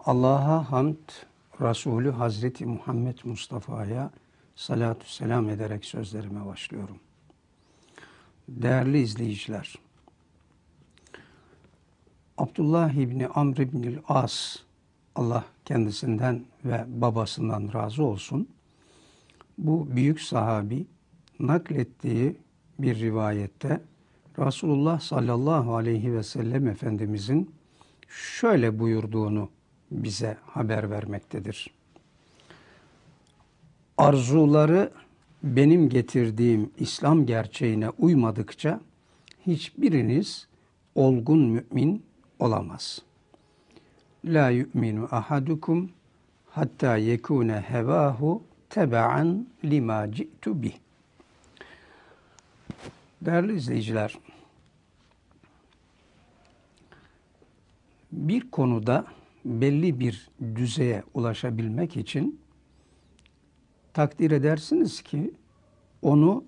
Allah'a hamd, Resulü Hazreti Muhammed Mustafa'ya salatü selam ederek sözlerime başlıyorum. Değerli izleyiciler, Abdullah İbni Amr İbnil As, Allah kendisinden ve babasından razı olsun, bu büyük sahabi naklettiği bir rivayette Resulullah sallallahu aleyhi ve sellem Efendimizin şöyle buyurduğunu bize haber vermektedir. Arzuları benim getirdiğim İslam gerçeğine uymadıkça hiçbiriniz olgun mümin olamaz. La yu'minu ahadukum hatta yekune hevahu teba'an lima ci'tu bih. Değerli izleyiciler, bir konuda belli bir düzeye ulaşabilmek için takdir edersiniz ki onu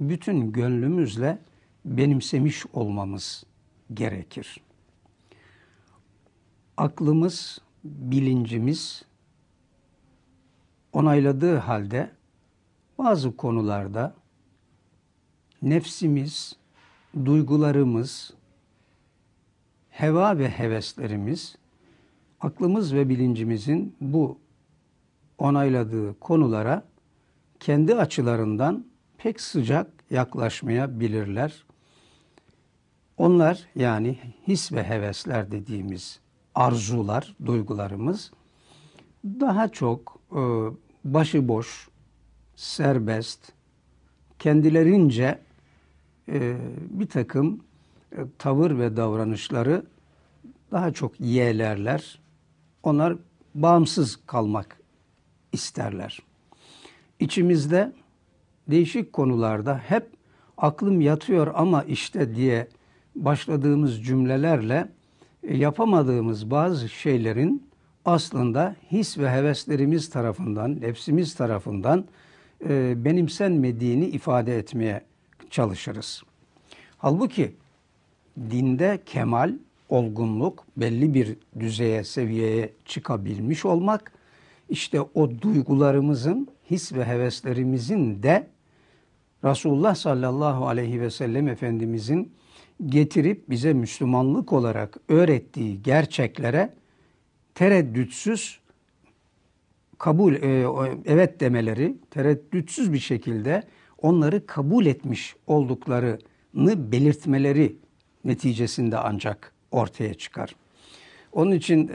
bütün gönlümüzle benimsemiş olmamız gerekir. Aklımız, bilincimiz onayladığı halde bazı konularda nefsimiz, duygularımız, heva ve heveslerimiz aklımız ve bilincimizin bu onayladığı konulara kendi açılarından pek sıcak yaklaşmayabilirler. Onlar yani his ve hevesler dediğimiz arzular, duygularımız daha çok e, başıboş, serbest, kendilerince e, bir takım tavır ve davranışları daha çok yeğlerler. Onlar bağımsız kalmak isterler. İçimizde değişik konularda hep aklım yatıyor ama işte diye başladığımız cümlelerle e, yapamadığımız bazı şeylerin aslında his ve heveslerimiz tarafından, nefsimiz tarafından e, benimsenmediğini ifade etmeye çalışırız. Halbuki dinde kemal, olgunluk, belli bir düzeye, seviyeye çıkabilmiş olmak, işte o duygularımızın, his ve heveslerimizin de Resulullah sallallahu aleyhi ve sellem Efendimizin getirip bize Müslümanlık olarak öğrettiği gerçeklere tereddütsüz kabul e, evet demeleri, tereddütsüz bir şekilde onları kabul etmiş olduklarını belirtmeleri neticesinde ancak ortaya çıkar. Onun için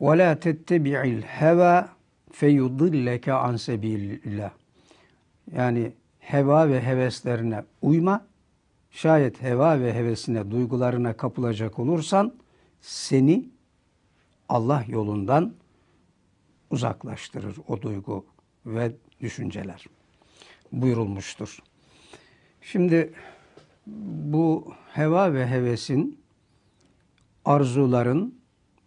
وَلَا تَتَّبِعِ الْهَوَى فَيُضِلَّكَ عَنْ سَب۪يلِ Yani heva ve heveslerine uyma. Şayet heva ve hevesine, duygularına kapılacak olursan seni Allah yolundan uzaklaştırır o duygu ve düşünceler buyurulmuştur. Şimdi bu heva ve hevesin, arzuların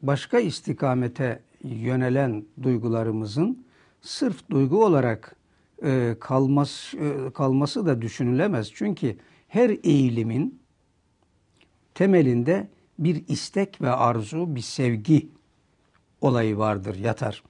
başka istikamete yönelen duygularımızın sırf duygu olarak e, kalması, e, kalması da düşünülemez. Çünkü her eğilimin temelinde bir istek ve arzu, bir sevgi olayı vardır, yatar.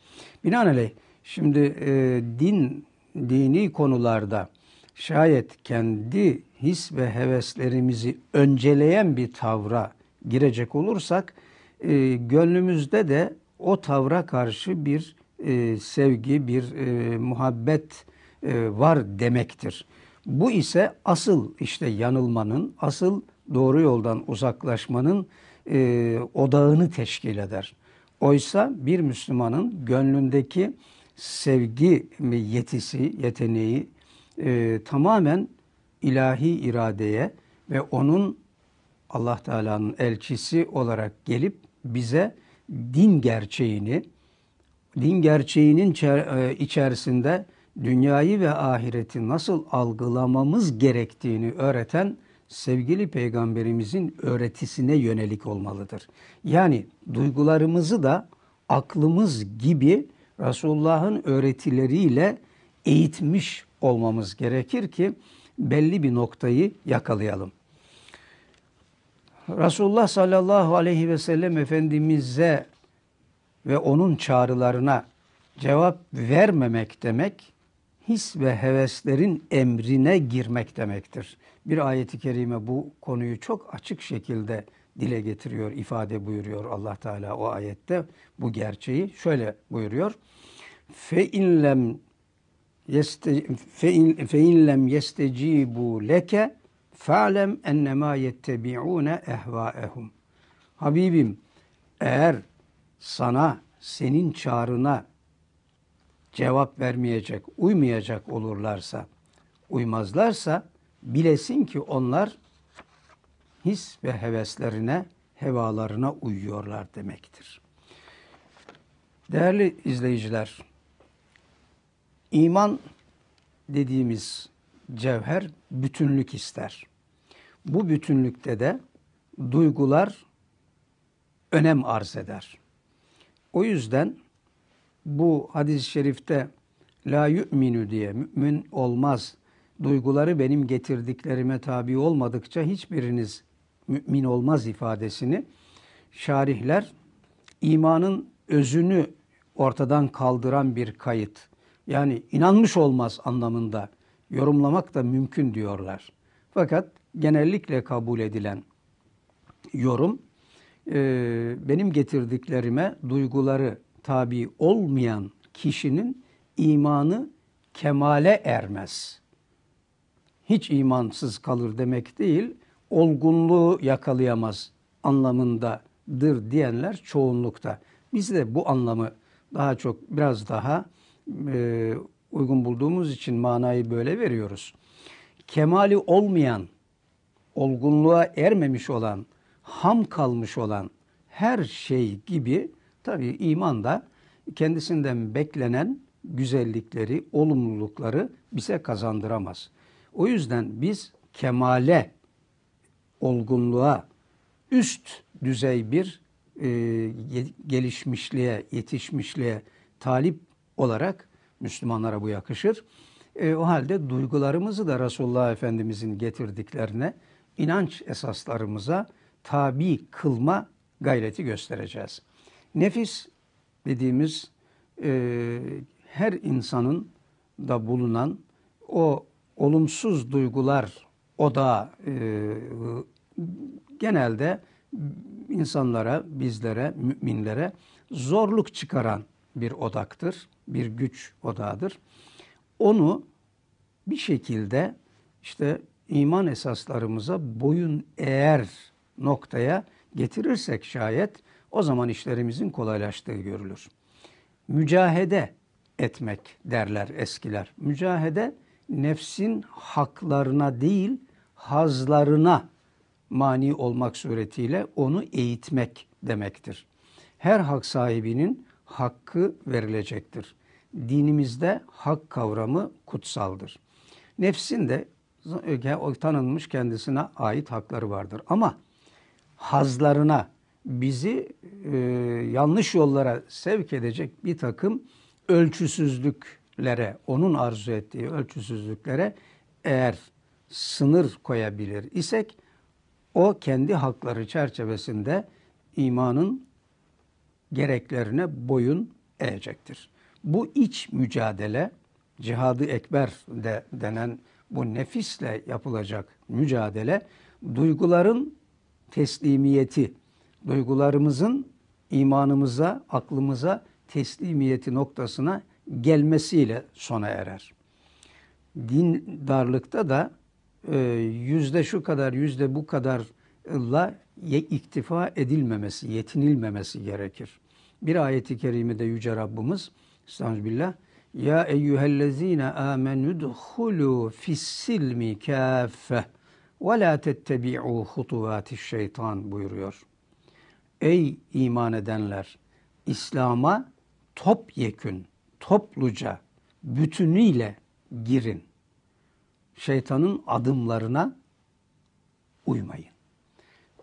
Binaenaleyh şimdi e, din, dini konularda şayet kendi his ve heveslerimizi önceleyen bir tavra girecek olursak e, gönlümüzde de o tavra karşı bir e, sevgi, bir e, muhabbet e, var demektir. Bu ise asıl işte yanılmanın, asıl doğru yoldan uzaklaşmanın e, odağını teşkil eder. Oysa bir Müslümanın gönlündeki sevgi yetisi, yeteneği e, tamamen ilahi iradeye ve onun Allah Teala'nın elçisi olarak gelip bize din gerçeğini, din gerçeğinin e, içerisinde dünyayı ve ahireti nasıl algılamamız gerektiğini öğreten sevgili peygamberimizin öğretisine yönelik olmalıdır. Yani duygularımızı da aklımız gibi Resulullah'ın öğretileriyle eğitmiş olmamız gerekir ki belli bir noktayı yakalayalım. Resulullah sallallahu aleyhi ve sellem Efendimiz'e ve onun çağrılarına cevap vermemek demek, his ve heveslerin emrine girmek demektir. Bir ayeti kerime bu konuyu çok açık şekilde dile getiriyor, ifade buyuruyor Allah Teala o ayette bu gerçeği. Şöyle buyuruyor. Fe inlem fe inlem yestecibu leke fa'lem ennema yettebi'une ehvaehum. Habibim eğer sana senin çağrına cevap vermeyecek, uymayacak olurlarsa, uymazlarsa bilesin ki onlar his ve heveslerine, hevalarına uyuyorlar demektir. Değerli izleyiciler, iman dediğimiz cevher bütünlük ister. Bu bütünlükte de duygular önem arz eder. O yüzden bu hadis-i şerifte la yu'minu diye mümin olmaz. Duyguları benim getirdiklerime tabi olmadıkça hiçbiriniz mümin olmaz ifadesini şarihler imanın özünü ortadan kaldıran bir kayıt. Yani inanmış olmaz anlamında yorumlamak da mümkün diyorlar. Fakat genellikle kabul edilen yorum benim getirdiklerime duyguları tabi olmayan kişinin imanı kemale ermez. Hiç imansız kalır demek değil, olgunluğu yakalayamaz anlamındadır diyenler çoğunlukta. Biz de bu anlamı daha çok biraz daha e, uygun bulduğumuz için manayı böyle veriyoruz. Kemali olmayan, olgunluğa ermemiş olan, ham kalmış olan her şey gibi tabii iman da kendisinden beklenen güzellikleri, olumlulukları bize kazandıramaz. O yüzden biz kemale, olgunluğa, üst düzey bir e, gelişmişliğe, yetişmişliğe talip olarak Müslümanlara bu yakışır. E, o halde duygularımızı da Resulullah Efendimizin getirdiklerine, inanç esaslarımıza tabi kılma gayreti göstereceğiz. Nefis dediğimiz e, her insanın da bulunan o olumsuz duygular o da e, genelde insanlara, bizlere, müminlere zorluk çıkaran bir odaktır, bir güç odağıdır. Onu bir şekilde işte iman esaslarımıza boyun eğer noktaya getirirsek şayet o zaman işlerimizin kolaylaştığı görülür. Mücahede etmek derler eskiler. Mücahede nefsin haklarına değil hazlarına mani olmak suretiyle onu eğitmek demektir. Her hak sahibinin hakkı verilecektir. Dinimizde hak kavramı kutsaldır. Nefsin de tanınmış kendisine ait hakları vardır. Ama hazlarına bizi e, yanlış yollara sevk edecek bir takım ölçüsüzlüklere, onun arzu ettiği ölçüsüzlüklere eğer sınır koyabilir isek o kendi hakları çerçevesinde imanın gereklerine boyun eğecektir. Bu iç mücadele, cihadı ekber de denen bu nefisle yapılacak mücadele, duyguların teslimiyeti, duygularımızın imanımıza, aklımıza teslimiyeti noktasına gelmesiyle sona erer. Din darlıkta da e, yüzde şu kadar, yüzde bu kadarla iktifa edilmemesi, yetinilmemesi gerekir. Bir ayeti kerimede Yüce Rabbimiz, Estağfirullah, Ya eyyühellezine amenü dhulu fissilmi kâffe ve la tettebi'u hutuvati şeytan buyuruyor. Ey iman edenler! İslam'a topyekün, topluca, bütünüyle girin. Şeytanın adımlarına uymayın.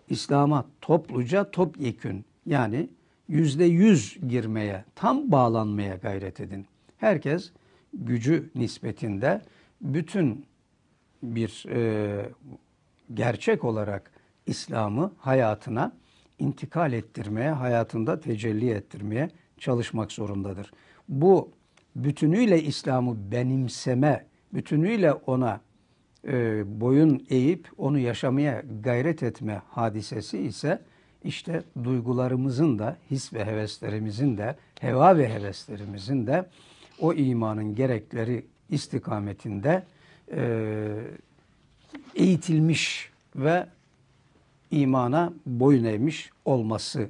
İslam'a topluca, topyekün yani yüzde yüz girmeye, tam bağlanmaya gayret edin. Herkes gücü nispetinde bütün bir e, gerçek olarak İslam'ı hayatına intikal ettirmeye, hayatında tecelli ettirmeye çalışmak zorundadır. Bu bütünüyle İslam'ı benimseme, bütünüyle ona e, boyun eğip onu yaşamaya gayret etme hadisesi ise işte duygularımızın da, his ve heveslerimizin de, heva ve heveslerimizin de o imanın gerekleri istikametinde e, eğitilmiş ve imana boyun eğmiş olması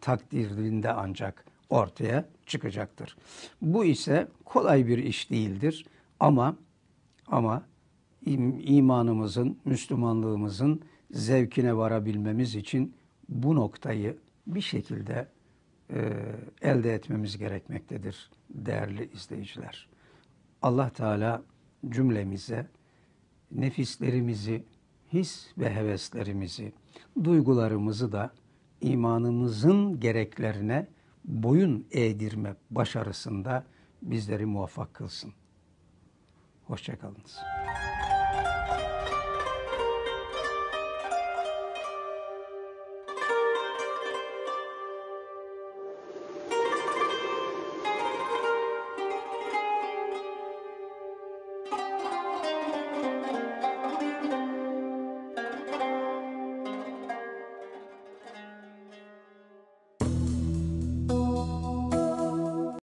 takdirinde ancak ortaya çıkacaktır. Bu ise kolay bir iş değildir ama ama imanımızın, Müslümanlığımızın zevkine varabilmemiz için bu noktayı bir şekilde e, elde etmemiz gerekmektedir değerli izleyiciler. Allah Teala cümlemize nefislerimizi, his ve heveslerimizi, duygularımızı da imanımızın gereklerine boyun eğdirme başarısında bizleri muvaffak kılsın. Hoşçakalınız.